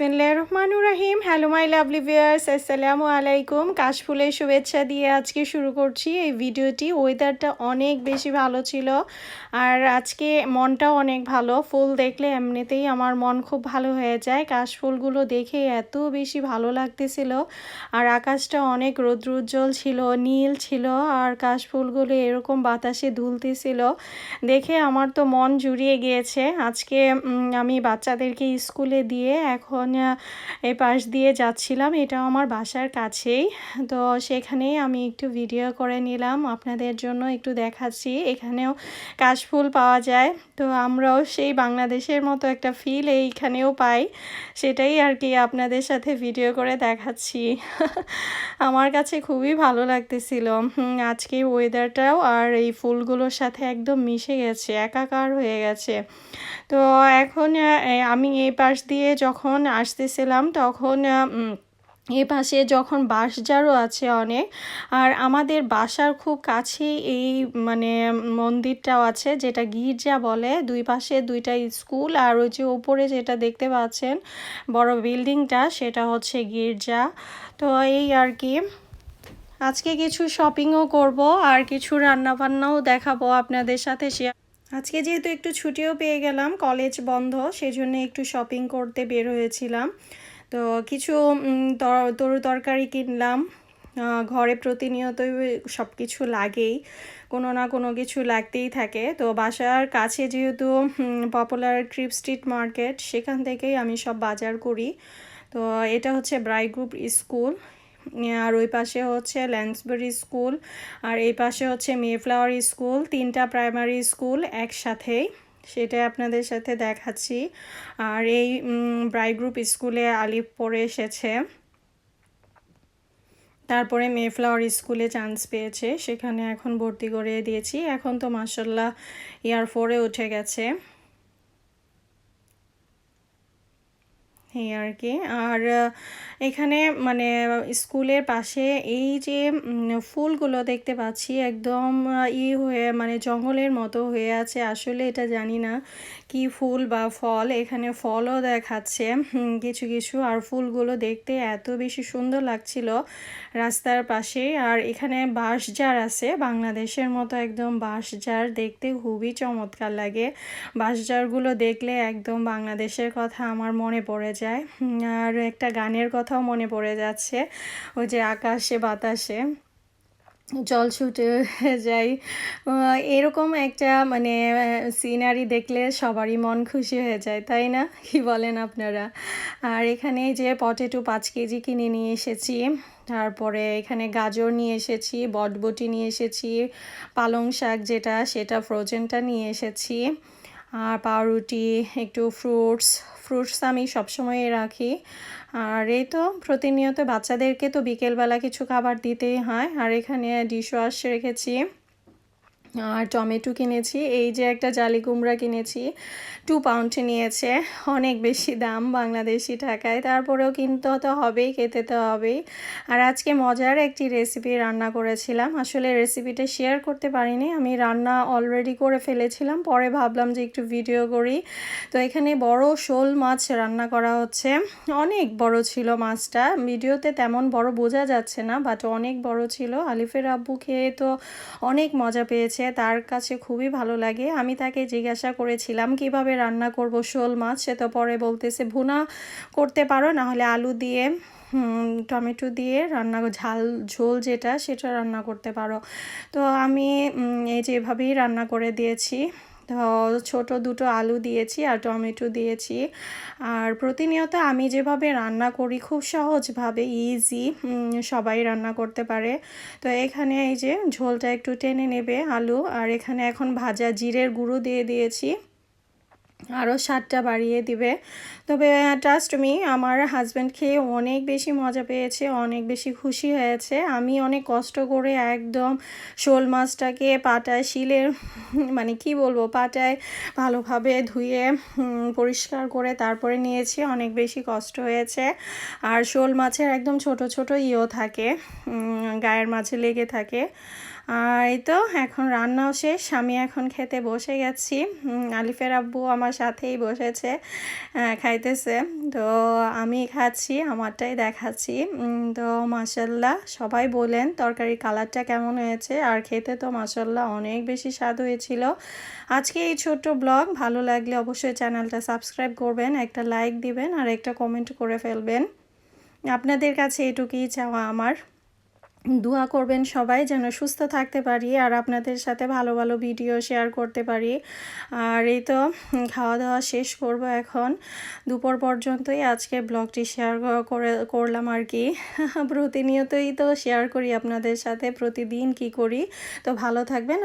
বিসমিল্লাহ রহমানুর রাহিম। হ্যালো মাই লাভলি ভিয়ার্স আসসালামু আলাইকুম। কাশফুলের শুভেচ্ছা দিয়ে আজকে শুরু করছি। এই ভিডিওটি ওয়েদারটা অনেক বেশি ভালো ছিল আর আজকে মনটাও অনেক ভালো। ফুল দেখলে এমনিতেই আমার মন খুব ভালো হয়ে যায়। কাশফুলগুলো দেখে এত বেশি ভালো লাগতেছিল আর আকাশটা অনেক রৌদ্রোজ্জ্বল ছিল, নীল ছিল আর কাশফুলগুলো এরকম বাতাসে দুলতেছিল। দেখে আমার তো মন জুড়িয়ে গিয়েছে। আজকে আমি বাচ্চাদেরকে স্কুলে দিয়ে এখন এই পাশ দিয়ে যাচ্ছিলাম এটা আমার বাসার কাছেই। তো সেখানেই আমি একটু ভিডিও করে নিলাম, আপনাদের জন্য একটু দেখাচ্ছি। এখানেও কাশফুল পাওয়া যায়। তো আমরাও সেই বাংলাদেশের মতো একটা ফিল এইখানেও পাই। সেটাই আর কি আপনাদের সাথে ভিডিও করে দেখাচ্ছি। আমার কাছে খুবই ভালো লাগতেছিল। আজকে ওয়েদারটাও আর এই ফুলগুলোর সাথে একদম মিশে গেছে, একাকার হয়ে গেছে। তো এখন আমি এই পাশ দিয়ে যখন আসতেছিলাম, তখন এ পাশে যখন বাঁশঝাড়ও আছে অনেক, আর আমাদের বাসার খুব কাছেই এই মানে মন্দিরটাও আছে, যেটা গির্জা বলে। দুই পাশে দুইটা স্কুল, আর ওই যে উপরে যেটা দেখতে পাচ্ছেন, বড় বিল্ডিংটা, সেটা হচ্ছে গির্জা। তো এই আর কি। আজকে কিছু শপিংও করব, আর কিছু রান্নাবান্নাও দেখাবো আপনাদের সাথে শেয়ার আজকে যেহেতু একটু ছুটিও পেয়ে গেলাম, কলেজ বন্ধ সেই সেজন্য একটু শপিং করতে বের হয়েছিলাম। তো কিছু তর- তরু তরকারি কিনলাম। ঘরে প্রতিনিয়তই সব কিছু লাগেই, কোনো না কোনো কিছু লাগতেই থাকে। তো বাসার কাছে যেহেতু পপুলার ক্রিপ স্ট্রিট মার্কেট সেখান থেকেই আমি সব বাজার করি। তো এটা হচ্ছে ব্রাই গ্রুপ স্কুল আর ওই পাশে হচ্ছে ল্যান্সবেরি স্কুল, আর এই পাশে হচ্ছে মেফ্লাওয়ার স্কুল, তিনটা প্রাইমারি স্কুল একসাথেই। সেটা আপনাদের সাথে দেখাচ্ছি। আর এই ব্রাই গ্রুপ স্কুলে আলিফ পড়ে এসেছে। তারপরে মেফ্লাওয়ার স্কুলে চান্স পেয়েছে। সেখানে এখন ভর্তি করে দিয়েছি। এখন তো মাসাল্লাহ ইয়ার ফোরে উঠে গেছে। এই আর কি। আর এখানে মানে স্কুলের পাশে এই যে ফুলগুলো দেখতে পাচ্ছি একদম ই হয়ে মানে জঙ্গলের মতো হয়ে আছে। আসলে এটা জানি না কি ফুল বা ফল, এখানে ফলও দেখাচ্ছে কিছু কিছু। আর ফুলগুলো দেখতে এত বেশি সুন্দর লাগছিল রাস্তার পাশে। আর এখানে বাঁশঝাড় আছে, বাংলাদেশের মতো একদম বাঁশঝাড় দেখতে খুবই চমৎকার লাগে। বাঁশঝাড়গুলো দেখলে একদম বাংলাদেশের কথা আমার মনে পড়ে যায়। আর একটা গানের কথাও মনে পড়ে যাচ্ছে। ওই যে আকাশে বাতাসে জল ছুটে যাই। এরকম একটা মানে সিনারি দেখলে সবারই মন খুশি হয়ে যায়, তাই না? কি বলেন আপনারা? আর এখানে যে পটেটো পাঁচ কেজি কিনে নিয়ে এসেছি। তারপরে এখানে গাজর নিয়ে এসেছি, বটবটি নিয়ে এসেছি, পালং শাক যেটা, সেটা ফ্রোজেনটা নিয়ে এসেছি। আর পাউরুটি, একটু ফ্রুটস ফ্রুটস আমি সবসময় রাখি। আর এই তো প্রতিনিয়ত বাচ্চাদেরকে তো বিকেলবেলা কিছু খাবার দিতেই হয়। আর এখানে ডিশ ওয়াশ রেখেছি। আর টমেটো কিনেছি, এই যে একটা জালি কুমড়া কিনেছি টু পাউন্ড নিয়েছে, অনেক বেশি দাম বাংলাদেশি টাকায়, তারপরেও কিনতে তো হবেই, খেতে তো হবেই। আর আজকে মজার একটি রেসিপি রান্না করেছিলাম, আসলে রেসিপিটা শেয়ার করতে পারিনি, আমি রান্না অলরেডি করে ফেলেছিলাম, পরে ভাবলাম যে একটু ভিডিও করি। তো এখানে বড় শোল মাছ রান্না করা হচ্ছে, অনেক বড় ছিল মাছটা, ভিডিওতে তেমন বড় বোঝা যাচ্ছে না বাট অনেক বড় ছিল, আলিফের আব্বু খেয়ে তো অনেক মজা পেয়েছে। তার কাছে খুবই ভালো লাগে। আমি তাকে জিজ্ঞাসা করেছিলাম, কীভাবে রান্না করব শোল মাছ? সে তো পরে বলতেছে, ভুনা করতে পারো না হলে আলু দিয়ে টমেটো দিয়ে রান্না ঝাল, ঝোল যেটা, সেটা রান্না করতে পারো। তো আমি এই যেভাবেই রান্না করে দিয়েছি। ছোট দুটো আলু দিয়েছি আর টমেটো দিয়েছি। আর প্রতিনিয়ত আমি যেভাবে রান্না করি খুব সহজভাবে ইজি সবাই রান্না করতে পারে। তো এখানে এই যে ঝোলটা একটু টেনে নেবে আলু, আর এখানে এখন ভাজা জিরের গুঁড়ো দিয়ে দিয়েছি। আরও স্বাদটা বাড়িয়ে দিবে। তবে ট্রাস্ট মি আমার হাজব্যান্ড খেয়ে অনেক বেশি মজা পেয়েছে, অনেক বেশি খুশি হয়েছে। আমি অনেক কষ্ট করে একদম শোল মাছটাকে পাটায়, শিলের মানে কি বলব, পাটায় ভালোভাবে ধুয়ে পরিষ্কার করে তারপরে নিয়েছি। অনেক বেশি কষ্ট হয়েছে। আর শোল মাছের একদম ছোট ছোট ইয়েও থাকে গায়ের মাঝে লেগে থাকে। আর এই তো এখন রান্নাও শেষ। আমি এখন খেতে বসে গেছি। আলিফের আব্বু আমার সাথেই বসেছে খাইতেছে। তো আমি খাচ্ছি, আমারটাই দেখাচ্ছি। তো মাসাল্লাহ সবাই বলেন তরকারির কালারটা কেমন হয়েছে। আর খেতে তো মাসাল্লাহ অনেক বেশি স্বাদ হয়েছিল। আজকে এই ছোট্ট ব্লগ, ভালো লাগলে অবশ্যই চ্যানেলটা সাবস্ক্রাইব করবেন, একটা লাইক দিবেন, আর একটা কমেন্ট করে ফেলবেন। আপনাদের কাছে এটুকুই চাওয়া আমার। দোয়া করবেন সবাই যেন সুস্থ থাকতে পারি আর আপনাদের সাথে ভালো ভালো ভিডিও শেয়ার করতে পারি। আর এই তো খাওয়া দাওয়া শেষ করব এখন। দুপুর পর্যন্তই আজকে ব্লগটি শেয়ার করে, করলাম আর কি। প্রতিনিয়তই তো শেয়ার করি আপনাদের সাথে, প্রতিদিন কি করি। তো ভালো থাকবেন।